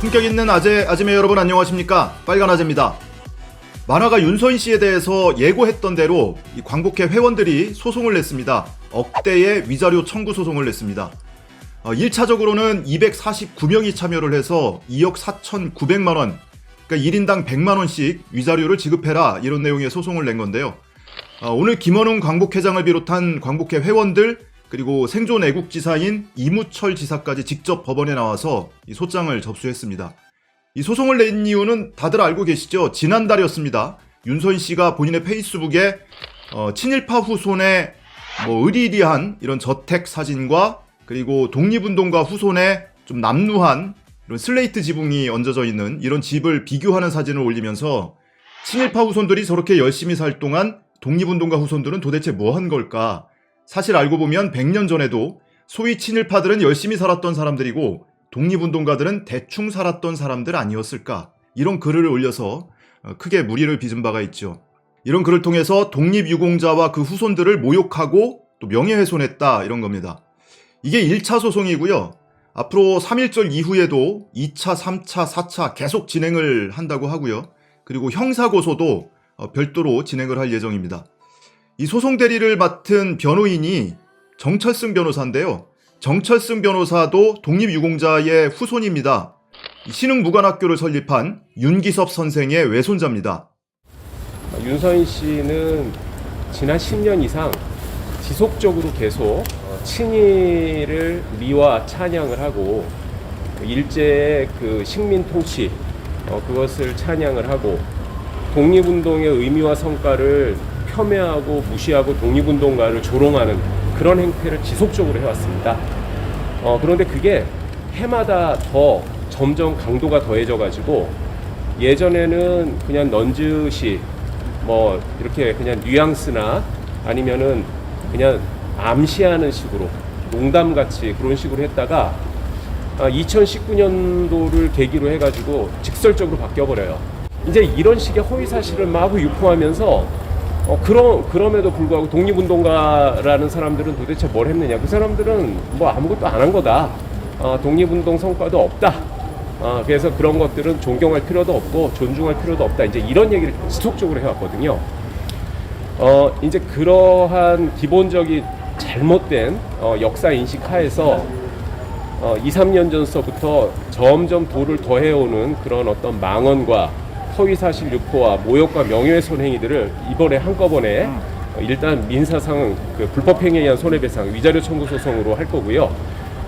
품격 있는 아재, 아지매 여러분 안녕하십니까? 빨간 아재입니다. 만화가 윤서인 씨에 대해서 예고했던 대로 이 광복회 회원들이 소송을 냈습니다. 억대의 위자료 청구 소송을 냈습니다. 어, 1차적으로는 249명이 참여를 해서 2억 4,900만 원, 그러니까 1인당 100만 원씩 위자료를 지급해라 이런 내용의 소송을 낸 건데요. 어, 오늘 김원웅 광복회장을 비롯한 광복회 회원들 그리고 생존 애국지사인 이무철 지사까지 직접 법원에 나와서 이 소장을 접수했습니다. 이 소송을 낸 이유는 다들 알고 계시죠? 지난달이었습니다. 윤선 씨가 본인의 페이스북에 어, 친일파 후손의 뭐 의리리한 이런 저택 사진과 그리고 독립운동가 후손의 좀 남루한 이런 슬레이트 지붕이 얹어져 있는 이런 집을 비교하는 사진을 올리면서 친일파 후손들이 저렇게 열심히 살 동안 독립운동가 후손들은 도대체 뭐 한 걸까? 사실 알고 보면 100년 전에도 소위 친일파들은 열심히 살았던 사람들이고 독립운동가들은 대충 살았던 사람들 아니었을까? 이런 글을 올려서 어, 크게 무리를 빚은 바가 있죠. 이런 글을 통해서 독립유공자와 그 후손들을 모욕하고 또 명예훼손했다 이런 겁니다. 이게 1차 소송이고요. 앞으로 3.1절 이후에도 2차, 3차, 4차 계속 진행을 한다고 하고요. 그리고 형사고소도 어, 별도로 진행을 할 예정입니다. 이 소송 대리를 맡은 변호인이 정철승 변호사인데요. 정철승 변호사도 독립유공자의 후손입니다. 이 신흥무관학교를 설립한 윤기섭 선생의 외손자입니다. 윤서인 씨는 지난 10년 이상 지속적으로 계속 어, 친일을 미화 찬양을 하고 일제의 그 식민 통치 어, 그것을 찬양을 하고 독립운동의 의미와 성과를 폄훼하고 무시하고 독립운동가를 조롱하는 그런 행태를 지속적으로 해왔습니다. 어, 그런데 그게 해마다 더 점점 강도가 더해져 가지고 예전에는 그냥 넌즈시 뭐 이렇게 그냥 뉘앙스나 아니면은 그냥 암시하는 식으로 농담같이 그런 식으로 했다가 2019년도를 계기로 해가지고 직설적으로 바뀌어버려요. 이제 이런 식의 허위 사실을 마구 유포하면서 어, 그러, 그럼에도 불구하고 독립운동가라는 사람들은 도대체 뭘 했느냐. 그 사람들은 뭐 아무것도 안 한 거다. 어, 독립운동 성과도 없다. 어, 그래서 그런 것들은 존경할 필요도 없고 존중할 필요도 없다. 이제 이런 얘기를 지속적으로 해왔거든요. 어, 이제 그러한 기본적인 잘못된 어, 역사 인식 하에서 어, 2, 3년 전서부터 점점 도를 더해오는 그런 어떤 망언과 허위사실 유포와 모욕과 명예훼손 행위들을 이번에 한꺼번에 어, 일단 민사상 그 불법행위에 의한 손해배상 위자료 청구 소송으로 할 거고요.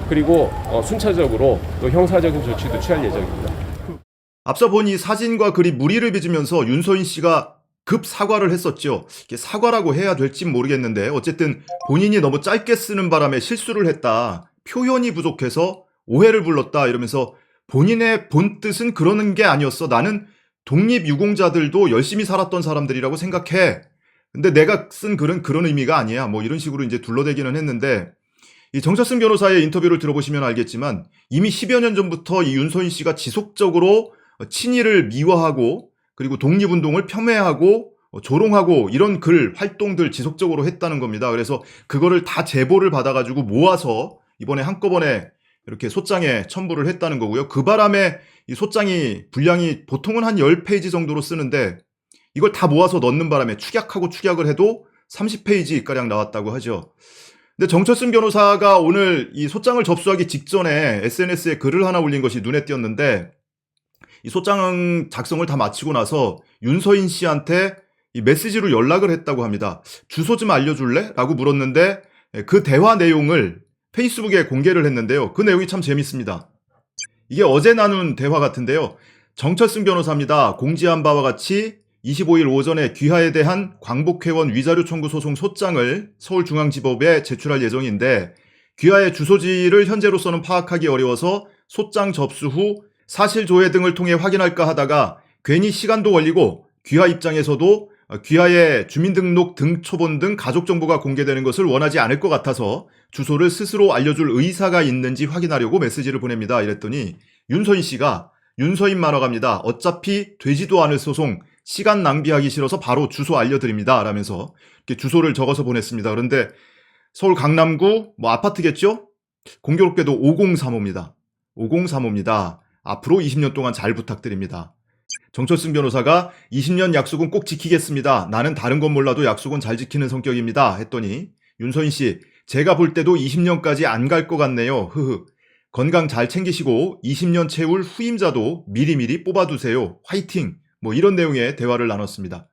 그리고 어, 순차적으로 또 형사적인 조치도 취할 예정입니다. 앞서 본이 사진과 글이 무리를 빚으면서 윤서인 씨가 급 사과를 했었죠. 이게 사과라고 해야 될진 모르겠는데 어쨌든 본인이 너무 짧게 쓰는 바람에 실수를 했다. 표현이 부족해서 오해를 불렀다 이러면서 본인의 본 뜻은 그러는 게 아니었어. 나는 독립유공자들도 열심히 살았던 사람들이라고 생각해. 근데 내가 쓴 글은 그런 의미가 아니야. 뭐 이런 식으로 이제 둘러대기는 했는데 이 정철승 변호사의 인터뷰를 들어보시면 알겠지만 이미 10여 년 전부터 이 윤서인 씨가 지속적으로 친일을 미화하고 그리고 독립운동을 폄훼하고 조롱하고 이런 글 활동들 지속적으로 했다는 겁니다. 그래서 그거를 다 제보를 받아가지고 모아서 이번에 한꺼번에 이렇게 소장에 첨부를 했다는 거고요. 그 바람에 이 소장이 분량이 보통은 한 10페이지 정도로 쓰는데 이걸 다 모아서 넣는 바람에 축약하고 축약을 해도 30페이지 가량 나왔다고 하죠. 근데 정철승 변호사가 오늘 이 소장을 접수하기 직전에 SNS에 글을 하나 올린 것이 눈에 띄었는데 이 소장 작성을 다 마치고 나서 윤서인 씨한테 이 메시지로 연락을 했다고 합니다. 주소 좀 알려줄래? 라고 물었는데 그 대화 내용을 페이스북에 공개를 했는데요. 그 내용이 참 재밌습니다. 이게 어제 나눈 대화 같은데요. 정철승 변호사입니다. 공지한 바와 같이 25일 오전에 귀하에 대한 광복회원 위자료 청구 소송 소장을 서울중앙지법에 제출할 예정인데 귀하의 주소지를 현재로서는 파악하기 어려워서 소장 접수 후 사실 조회 등을 통해 확인할까 하다가 괜히 시간도 걸리고 귀하 입장에서도 귀하의 주민등록 등초본 등 가족 정보가 공개되는 것을 원하지 않을 것 같아서 주소를 스스로 알려줄 의사가 있는지 확인하려고 메시지를 보냅니다. 이랬더니 윤서인 씨가 윤서인 만화가입니다. 어차피 되지도 않을 소송 시간 낭비하기 싫어서 바로 주소 알려드립니다. 라면서 주소를 적어서 보냈습니다. 그런데 서울 강남구 뭐 아파트겠죠? 공교롭게도 5035입니다. 5035입니다. 앞으로 20년 동안 잘 부탁드립니다. 정철승 변호사가 20년 약속은 꼭 지키겠습니다. 나는 다른 건 몰라도 약속은 잘 지키는 성격입니다. 했더니 윤서인 씨, 제가 볼 때도 20년까지 안 갈 것 같네요. 흐흐. 건강 잘 챙기시고 20년 채울 후임자도 미리미리 뽑아두세요. 화이팅! 뭐 이런 내용의 대화를 나눴습니다.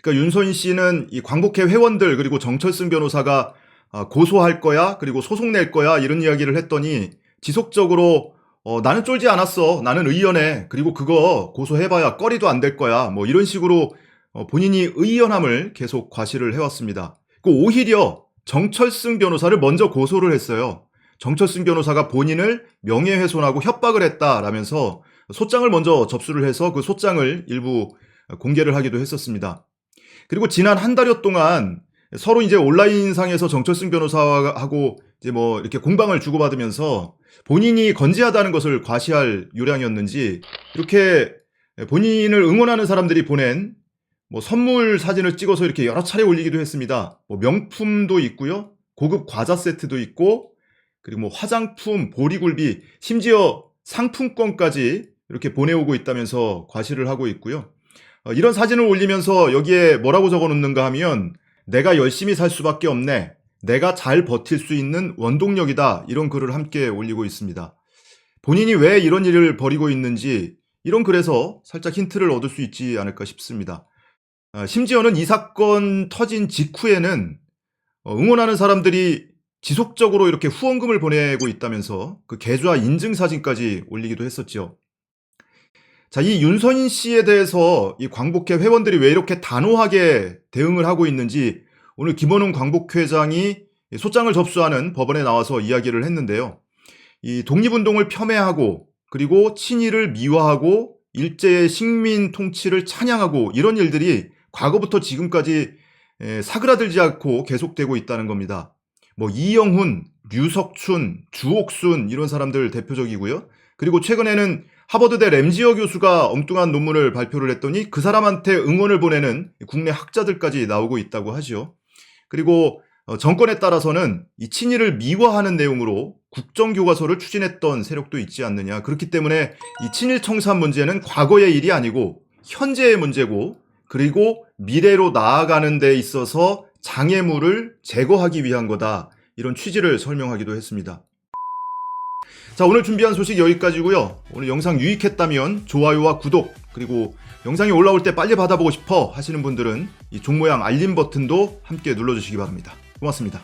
그러니까 윤서인 씨는 이 광복회 회원들 그리고 정철승 변호사가 아, 고소할 거야 그리고 소송 낼 거야 이런 이야기를 했더니 지속적으로 어, 나는 쫄지 않았어 나는 의연해 그리고 그거 고소해봐야 꺼리도 안 될 거야 뭐 이런 식으로 어, 본인이 의연함을 계속 과시를 해왔습니다. 그 오히려 정철승 변호사를 먼저 고소를 했어요. 정철승 변호사가 본인을 명예훼손하고 협박을 했다라면서 소장을 먼저 접수를 해서 그 소장을 일부 공개를 하기도 했었습니다. 그리고 지난 한 달여 동안 서로 이제 온라인상에서 정철승 변호사하고 이제 뭐 이렇게 공방을 주고받으면서 본인이 건재하다는 것을 과시할 요량이었는지 이렇게 본인을 응원하는 사람들이 보낸 뭐 선물 사진을 찍어서 이렇게 여러 차례 올리기도 했습니다. 뭐 명품도 있고요. 고급 과자 세트도 있고 그리고 뭐 화장품, 보리굴비, 심지어 상품권까지 이렇게 보내오고 있다면서 과시를 하고 있고요. 어, 이런 사진을 올리면서 여기에 뭐라고 적어 놓는가 하면 내가 열심히 살 수밖에 없네. 내가 잘 버틸 수 있는 원동력이다. 이런 글을 함께 올리고 있습니다. 본인이 왜 이런 일을 벌이고 있는지 이런 글에서 살짝 힌트를 얻을 수 있지 않을까 싶습니다. 어, 심지어는 이 사건 터진 직후에는 어, 응원하는 사람들이 지속적으로 이렇게 후원금을 보내고 있다면서 그 계좌 인증 사진까지 올리기도 했었죠. 자, 이 윤선인 씨에 대해서 이 광복회 회원들이 왜 이렇게 단호하게 대응을 하고 있는지 오늘 김원웅 광복회장이 소장을 접수하는 법원에 나와서 이야기를 했는데요. 이 독립운동을 폄훼하고 그리고 친일을 미화하고 일제의 식민 통치를 찬양하고 이런 일들이 과거부터 지금까지 에, 사그라들지 않고 계속되고 있다는 겁니다. 뭐 이영훈, 류석춘, 주옥순 이런 사람들 대표적이고요. 그리고 최근에는 하버드대 램지어 교수가 엉뚱한 논문을 발표를 했더니 그 사람한테 응원을 보내는 국내 학자들까지 나오고 있다고 하죠. 그리고 어, 정권에 따라서는 이 친일을 미화하는 내용으로 국정교과서를 추진했던 세력도 있지 않느냐. 그렇기 때문에 이 친일 청산 문제는 과거의 일이 아니고 현재의 문제고 그리고 미래로 나아가는 데 있어서 장애물을 제거하기 위한 거다. 이런 취지를 설명하기도 했습니다. 자, 오늘 준비한 소식 여기까지고요. 오늘 영상 유익했다면 좋아요와 구독 그리고 영상이 올라올 때 빨리 받아보고 싶어 하시는 분들은 이 종모양 알림 버튼도 함께 눌러주시기 바랍니다. 고맙습니다.